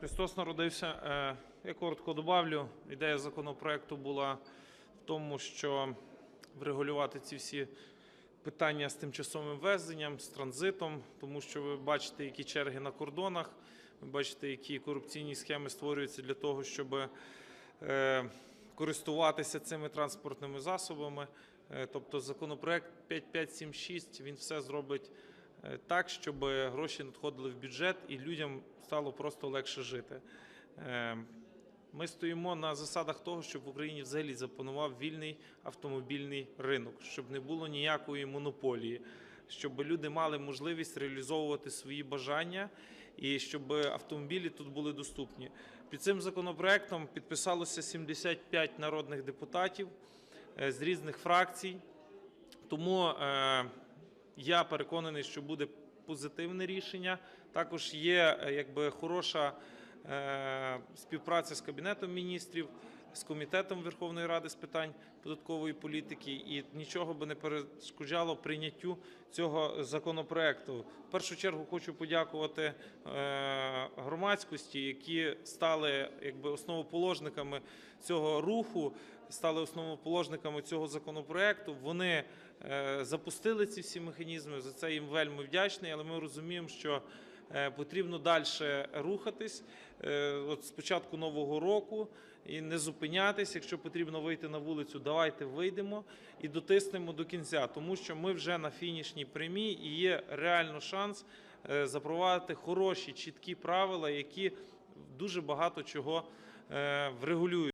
Христос народився. Е, Я коротко добавлю. Ідея законопроекту була в тому, що врегулювати ці всі питання з тимчасовим ввезенням, з транзитом, тому що ви бачите, які черги на кордонах, ви бачите, які корупційні схеми створюються для того, щоб е, користуватися цими транспортними засобами. Е, Тобто законопроект 5576, він все зробить так, щоб гроші надходили в бюджет і людям стало просто легше жити. Е, Ми стоїмо на засадах того, щоб в Україні взагалі запанував вільний автомобільний ринок, щоб не було ніякої монополії, щоб люди мали можливість реалізовувати свої бажання і щоб автомобілі тут були доступні. Під цим законопроектом підписалося 75 народних депутатів е, з різних фракцій. Тому е, я переконаний, що буде позитивне рішення. Також є е, якби хороша е, співпраця з Кабінетом міністрів, з Комітетом Верховної Ради з питань податкової політики, і нічого би не перешкоджало прийняттю цього законопроекту. В першу чергу хочу подякувати е, громадськості, які стали якби основоположниками цього руху, стали основоположниками цього законопроекту. Вони е, запустили ці всі механізми. За це їм вельми вдячний, але ми розуміємо, що потрібно далі рухатись. Е, От з початку нового року і не зупинятись. Якщо потрібно вийти на вулицю, давайте вийдемо і дотиснемо до кінця, тому що ми вже на фінішній прямій і є реально шанс е, запровадити хороші, чіткі правила, які дуже багато чого е, врегулюють.